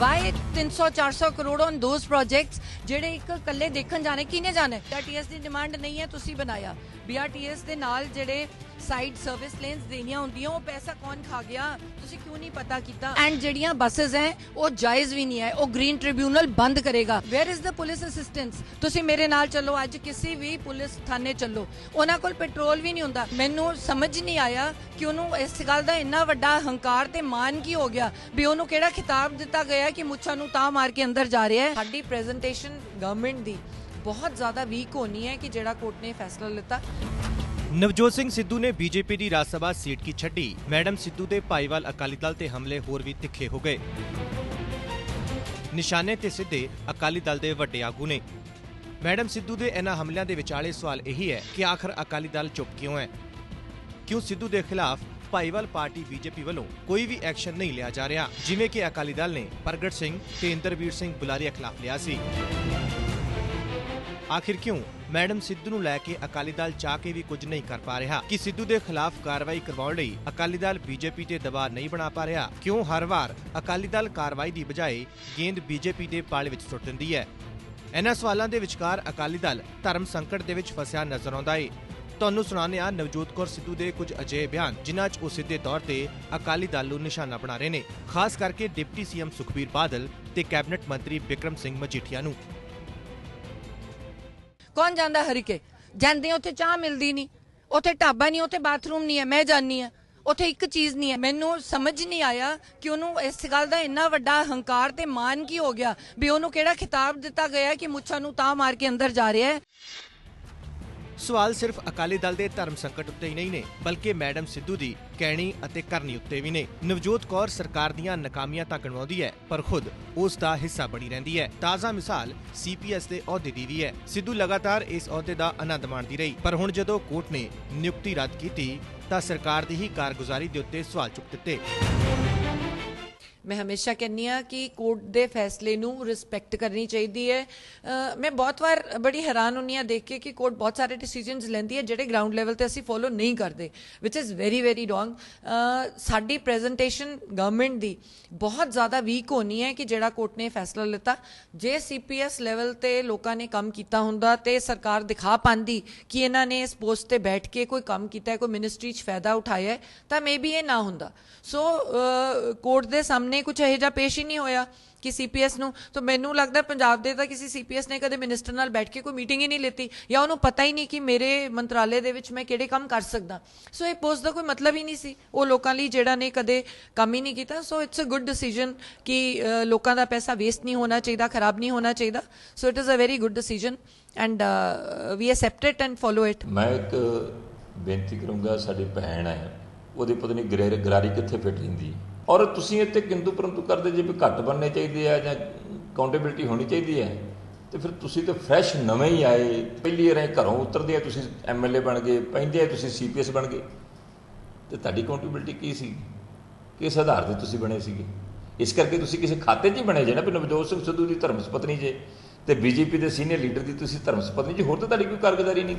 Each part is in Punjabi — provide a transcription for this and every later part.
Why 300 400 crore on those projects ਜਿਹੜੇ ਇੱਕ ਇਕੱਲੇ ਦੇਖਣ ਜਾਣੇ, ਕਿਹਨੇ ਜਾਣੇ? ਬੀਆਰਟੀਐਸ ਦੀ ਡਿਮਾਂਡ ਨਹੀਂ ਹੈ, ਤੁਸੀਂ ਬਣਾਇਆ। ਬੀਆਰਟੀਐਸ ਦੇ ਨਾਲ ਜਿਹੜੇ ਸਾਈਡ ਸਰਵਿਸ ਲੇਨਸ ਦੇਣੀਆਂ ਹੁੰਦੀਆਂ, ਉਹ ਪੈਸਾ ਕੌਣ ਖਾ ਗਿਆ? ਤੁਸੀਂ ਕਿਉਂ ਨਹੀਂ ਪਤਾ ਕੀਤਾ? ਐਂਡ ਜਿਹੜੀਆਂ ਬੱਸਸ ਹੈ, ਉਹ ਜਾਇਜ਼ ਵੀ ਨਹੀਂ ਹੈ, ਉਹ ਗ੍ਰੀਨ ਟ੍ਰਿਬਿਊਨਲ ਬੰਦ ਕਰੇਗਾ। Where is the police assistance ਤੁਸੀਂ ਮੇਰੇ ਨਾਲ ਚੱਲੋ, ਅੱਜ ਕਿਸੇ ਵੀ ਪੁਲਿਸ ਥਾਣੇ ਚੱਲੋ। ਉਹਨਾਂ ਕੋਲ ਪੈਟਰੋਲ ਵੀ ਨਹੀਂ ਹੁੰਦਾ। ਮੈਨੂੰ ਸਮਝ ਨਹੀਂ ਆਇਆ ਕਿ ਉਹਨੂੰ ਇਸ ਗੱਲ ਦਾ ਇੰਨਾ ਵੱਡਾ ਹੰਕਾਰ ਤੇ ਮਾਨ ਕੀ ਹੋ ਗਿਆ, ਵੀ ਉਹਨੂੰ ਕਿਹੜਾ ਖਿਤਾਬ ਦਿੱਤਾ ਗਿਆ ਕਿ ਮੁੱਛਾਂ ਨੂੰ ਤਾਂ ਮਾਰ ਕੇ ਅੰਦਰ ਜਾ ਰਿਹਾ ਹੈ। ਸਾਡੀ ਪ੍ਰੈਜੈਂਟੇਸ਼ਨ ਗਵਰਨਮੈਂਟ ਦੀ ਬਹੁਤ ਜ਼ਿਆਦਾ ਵੀਕ ਹੋਣੀ ਹੈ ਕਿ ਜਿਹੜਾ ਕੋਰਟ ਨੇ ਫੈਸਲਾ ਲਿੱਤਾ। ਨਵਜੋਤ ਸਿੰਘ ਸਿੱਧੂ ਨੇ ਬੀਜੇਪੀ ਦੀ ਰਾਜ ਸਭਾ ਸੀਟ ਕੀ ਛੱਡੀ। ਮੈਡਮ ਸਿੱਧੂ ਦੇ ਭਾਈਵਾਲ ਅਕਾਲੀ ਦਲ ਤੇ ਹਮਲੇ ਹੋਰ ਵੀ ਤਿੱਖੇ ਹੋ ਗਏ। ਨਿਸ਼ਾਨੇ ਤੇ ਸਿੱਧੇ ਅਕਾਲੀ ਦਲ ਦੇ ਵੱਡੇ ਆਗੂ ਨੇ। ਮੈਡਮ ਸਿੱਧੂ ਦੇ ਇਹਨਾਂ ਹਮਲਿਆਂ ਦੇ ਵਿਚਾਲੇ ਸਵਾਲ ਇਹੀ ਹੈ ਕਿ ਆਖਰ ਅਕਾਲੀ ਦਲ ਚੁੱਪ ਕਿਉਂ ਹੈ? ਕਿਉਂ ਸਿੱਧੂ ਦੇ ਖਿਲਾਫ ਭਾਈਵਾਲ ਪਾਰਟੀ ਬੀਜੇਪੀ ਵੱਲੋਂ ਕੋਈ ਵੀ ਐਕਸ਼ਨ ਨਹੀਂ ਲਿਆ ਜਾ ਰਿਹਾ। ਜਿਵੇਂ ਕਿ ਅਕਾਲੀ ਦਲ ਨੇ ਪ੍ਰਗਟ ਸਿੰਘ ਤੇ ਇੰਦਰਵੀਰ ਸਿੰਘ ਬੁਲਾਰੀਆ ਖਿਲਾਫ ਲਿਆ ਸੀ। ਆਖਿਰ ਕਿਉਂ ਮੈਡਮ ਸਿੱਧੂ ਨੂੰ ਲੈ ਕੇ ਅਕਾਲੀ ਦਲ ਚਾਹ ਕੇ ਵੀ ਕੁਝ ਨਹੀਂ ਕਰ ਪਾ ਰਿਹਾ? ਕਿ ਸਿੱਧੂ ਦੇ ਖਿਲਾਫ ਕਾਰਵਾਈ ਕਰਵਾਉਣ ਲਈ ਅਕਾਲੀ ਦਲ ਬੀਜੇਪੀ ਤੇ ਦਬਾਅ ਨਹੀਂ ਬਣਾ ਪਾ ਰਿਹਾ? ਕਿਉਂ ਹਰ ਵਾਰ ਅਕਾਲੀ ਦਲ ਕਾਰਵਾਈ ਦੀ ਬਜਾਏ ਗੇਂਦ ਬੀਜੇਪੀ ਦੇ ਪਾਲ ਵਿੱਚ ਸੁੱਟ ਦਿੰਦੀ ਹੈ? ਇਹਨਾਂ ਸਵਾਲਾਂ ਦੇ ਵਿਚਕਾਰ ਅਕਾਲੀ ਦਲ ਧਰਮ ਸੰਕਟ ਦੇ ਵਿੱਚ ਫਸਿਆ ਨਜ਼ਰ ਆਉਂਦਾ ਏ। ਤੁਹਾਨੂੰ ਸੁਣਾਉਂਦੇ ਹਾਂ ਨਵਜੋਤ ਕੌਰ ਸਿੱਧੂ ਦੇ ਕੁਝ ਅਜਿਹੇ ਬਿਆਨ, ਜਿਨ੍ਹਾਂ 'ਚ ਉਹ ਸਿੱਧੇ ਤੌਰ ਤੇ ਅਕਾਲੀ ਦਲ ਨੂੰ ਨਿਸ਼ਾਨਾ ਬਣਾ ਰਹੇ ਨੇ, ਖਾਸ ਕਰਕੇ ਡਿਪਟੀ ਸੀਐਮ ਸੁਖਬੀਰ ਬਾਦਲ ਤੇ ਕੈਬਨਿਟ ਮੰਤਰੀ ਬਿਕਰਮ ਸਿੰਘ ਮਜੀਠੀਆ ਨੂੰ। ਕੌਣ ਜਾਂਦਾ ਹਰੀਕੇ? ਜਾਂਦੇ ਉੱਥੇ ਚਾਹ ਮਿਲਦੀ ਨਹੀਂ ਉੱਥੇ ਢਾਬਾ ਨਹੀਂ ਉੱਥੇ ਬਾਥਰੂਮ ਨਹੀਂ ਹੈ, ਮੈਂ ਜਾਣੀ ਆ ਉੱਥੇ ਇੱਕ ਚੀਜ਼ ਨਹੀਂ ਹੈ। ਮੈਨੂੰ ਸਮਝ ਨਹੀਂ ਆਇਆ ਕਿ ਉਹਨੂੰ ਇਸ ਗੱਲ ਦਾ ਇੰਨਾ ਵੱਡਾ ਹੰਕਾਰ ਤੇ ਮਾਨ ਕੀ ਹੋ ਗਿਆ, ਵੀ ਉਹਨੂੰ ਕਿਹੜਾ ਖਿਤਾਬ ਦਿੱਤਾ ਗਿਆ ਕਿ ਮੁੱਛਾਂ ਨੂੰ ਤਾਂ ਮਾਰ ਕੇ ਅੰਦਰ ਜਾ ਰਿਹਾ ਹੈ। ਸਵਾਲ ਸਿਰਫ ਅਕਾਲੀ ਦਲ ਦੇ ਧਰਮ ਸੰਕਟ ਉੱਤੇ ਹੀ ਨਹੀਂ ਨੇ, ਬਲਕਿ ਮੈਡਮ ਸਿੱਧੂ ਦੀ, ਕਹਿਣੀ ਅਤੇ ਕਰਨੀ ਉੱਤੇ ਵੀ ਨੇ। ਨਵਜੋਤ ਕੌਰ ਸਰਕਾਰ ਦੀਆਂ ਨਾਕਾਮੀਆਂ ਤਾਂ ਗਣਵਾਉਂਦੀ ਹੈ, ਪਰ ਖੁਦ ਉਸ ਦਾ ਹਿੱਸਾ ਬਣੀ ਰਹਿੰਦੀ ਹੈ। ਤਾਜ਼ਾ ਮਿਸਾਲ ਸੀਪੀਐਸ ਦੇ ਅਹੁਦੇ ਦੀ ਵੀ ਹੈ। ਸਿੱਧੂ ਲਗਾਤਾਰ ਇਸ ਅਹੁਦੇ ਦਾ ਆਨੰਦ ਮਾਣਦੀ ਰਹੀ, ਪਰ ਹੁਣ ਜਦੋਂ ਕੋਰਟ ਨੇ ਨਿਯੁਕਤੀ ਰੱਦ ਕੀਤੀ, ਤਾਂ ਸਰਕਾਰ ਦੀ ਹੀ ਕਾਰਗੁਜ਼ਾਰੀ ਦੇ ਉੱਤੇ ਸਵਾਲ ਚੁੱਕ ਦਿੱਤੇ। ਮੈਂ ਹਮੇਸ਼ਾ ਕਹਿੰਨੀ ਆ ਕਿ ਕੋਰਟ ਦੇ ਫੈਸਲੇ ਨੂੰ ਰਿਸਪੈਕਟ ਕਰਨੀ ਚਾਹੀਦੀ ਹੈ। ਮੈਂ ਬਹੁਤ ਵਾਰ ਬੜੀ ਹੈਰਾਨ ਹੁੰਨੀ ਆ ਦੇਖ ਕੇ ਕਿ ਕੋਰਟ ਬਹੁਤ ਸਾਰੇ ਡਿਸੀਜਨਸ ਲੈਂਦੀ ਹੈ ਜਿਹੜੇ ਗਰਾਊਂਡ ਲੈਵਲ ਤੇ ਅਸੀਂ ਫੋਲੋ ਨਹੀਂ ਕਰਦੇ which is very very wrong ਸਾਡੀ ਪ੍ਰੈਜੈਂਟੇਸ਼ਨ ਗਵਰਨਮੈਂਟ ਦੀ ਬਹੁਤ ਜ਼ਿਆਦਾ ਵੀਕ ਹੋਣੀ ਹੈ ਕਿ ਜਿਹੜਾ ਕੋਰਟ ਨੇ ਫੈਸਲਾ ਲਿੱਤਾ। ਜੇ ਸੀਪੀਐਸ ਲੈਵਲ ਤੇ ਲੋਕਾਂ ਨੇ ਕੰਮ ਕੀਤਾ ਹੁੰਦਾ ਤੇ ਸਰਕਾਰ ਦਿਖਾ ਪਾਉਂਦੀ ਕਿ ਇਹਨਾਂ ਨੇ ਇਸ ਪੋਸਟ ਤੇ ਬੈਠ ਕੇ ਕੋਈ ਕੰਮ ਕੀਤਾ ਹੈ, ਕੋਈ ਮਿਨਿਸਟਰੀ 'ਚ ਫਾਇਦਾ ਉਠਾਇਆ ਹੈ, ਤਾਂ ਮੇਬੀ ਇਹ ਨਾ ਹੁੰਦਾ। ਸੋ ਕੋਰਟ ਦੇ ਸਾਹਮਣੇ ਕੁਝ ਇਹੋ ਜਿਹਾ ਪੇਸ਼ ਹੀ ਨਹੀਂ ਹੋਇਆ ਕਿ ਸੀਪੀਐਸ ਨੂੰ। ਤਾਂ ਮੈਨੂੰ ਲੱਗਦਾ ਪੰਜਾਬ ਦੇ ਤਾਂ ਕਿਸੇ ਸੀਪੀਐਸ ਨੇ ਕਦੇ ਮਿਨਿਸਟਰ ਨਾਲ ਬੈਠ ਕੇ ਕੋਈ ਮੀਟਿੰਗ ਹੀ ਨਹੀਂ ਲਿੱਤੀ ਜਾਂ ਉਹਨੂੰ ਪਤਾ ਹੀ ਨਹੀਂ ਕਿ ਮੇਰੇ ਮੰਤਰਾਲੇ ਦੇ ਵਿੱਚ ਮੈਂ ਕਿਹੜੇ ਕੰਮ ਕਰ ਸਕਦਾ। ਸੋ ਇਹ ਪੋਸਟ ਦਾ ਕੋਈ ਮਤਲਬ ਹੀ ਨਹੀਂ ਸੀ। ਉਹ ਲੋਕਾਂ ਲਈ ਜਿਹੜਾ ਨੇ ਕਦੇ ਕੰਮ ਹੀ ਨਹੀਂ ਕੀਤਾ। So it's a good decision ਕਿ ਲੋਕਾਂ ਦਾ ਪੈਸਾ ਵੇਸਟ ਨਹੀਂ ਹੋਣਾ ਚਾਹੀਦਾ, ਖਰਾਬ ਨਹੀਂ ਹੋਣਾ ਚਾਹੀਦਾ। So it is a very good decision and we accept it and follow it ਮੈਂ ਇੱਕ ਬੇਨਤੀ ਕਰੂੰਗਾ, ਸਾਡੀ ਭੈਣ ਹੈ, ਉਹਦੀ ਪਤਨੀ ਗਰਾਰੀ ਕਿੱਥੇ ਫਿੱਟ ਰਹਿੰਦੀ? ਹੈ ਔਰ ਤੁਸੀਂ ਇੱਥੇ ਕਿੰਤੂ ਪਰੰਤੂ ਕਰਦੇ ਜੇ ਵੀ ਘੱਟ ਬਣਨੇ ਚਾਹੀਦੇ ਆ ਜਾਂ ਅਕਾਊਂਟੇਬਿਲਟੀ ਹੋਣੀ ਚਾਹੀਦੀ ਹੈ, ਤੇ ਫਿਰ ਤੁਸੀਂ ਤਾਂ ਫਰੈਸ਼ ਨਵੇਂ ਹੀ ਆਏ, ਪਹਿਲੀ ਵਾਰ ਘਰੋਂ ਉਤਰਦੇ ਆ, ਤੁਸੀਂ ਐਮਐਲਏ ਬਣ ਗਏ, ਪੈਂਦੇ ਆ, ਤੁਸੀਂ ਸੀਪੀਐਸ ਬਣ ਗਏ। ਤੇ ਤੁਹਾਡੀ ਅਕਾਊਂਟੇਬਿਲਟੀ ਕੀ ਸੀ? ਕਿਸ ਆਧਾਰ ਤੇ ਤੁਸੀਂ ਬਣੇ ਸੀਗੇ? ਇਸ ਕਰਕੇ ਤੁਸੀਂ ਕਿਸੇ ਖਾਤੇ 'ਚ ਹੀ ਬਣੇ ਜੇ ਨਾ ਵੀ ਨਵਜੋਤ ਸਿੰਘ ਸਿੱਧੂ ਦੀ ਧਰਮ ਸੁਪਤਨੀ ਜੇ, ਤੇ ਬੀਜੇਪੀ ਦੇ ਸੀਨੀਅਰ ਲੀਡਰ ਦੀ ਤੁਸੀਂ ਧਰਮ ਸੁਪਤਨੀ ਜੀ, ਹੋਰ ਤਾਂ ਤੁਹਾਡੀ ਕੋਈ ਕਾਰਗੁਜ਼ਾਰੀ ਨਹੀਂ।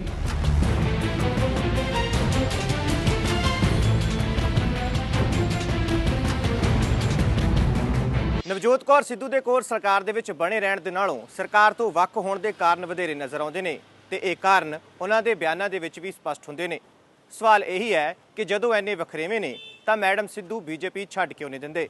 ਨਵਜੋਤ ਕੌਰ ਸਿੱਧੂ ਦੇ ਕੋਰ ਸਰਕਾਰ ਦੇ ਵਿੱਚ ਬਣੇ ਰਹਿਣ ਦੇ ਨਾਲੋਂ ਸਰਕਾਰ ਤੋਂ ਵੱਖ ਹੋਣ ਦੇ ਕਾਰਨ ਵਧੇਰੇ ਨਜ਼ਰ ਆਉਂਦੇ ਨੇ ਤੇ ਇਹ ਕਾਰਨ ਉਹਨਾਂ ਦੇ ਬਿਆਨਾਂ ਦੇ ਵਿੱਚ ਵੀ ਸਪਸ਼ਟ ਹੁੰਦੇ ਨੇ। ਸਵਾਲ ਇਹੀ ਹੈ ਕਿ ਜਦੋਂ ਐਨੇ ਵਖਰੇਵੇਂ ਨੇ ਤਾਂ ਮੈਡਮ ਸਿੱਧੂ ਬੀਜੇਪੀ ਛੱਡ ਕਿਉਂ ਨਹੀਂ ਦਿੰਦੇ?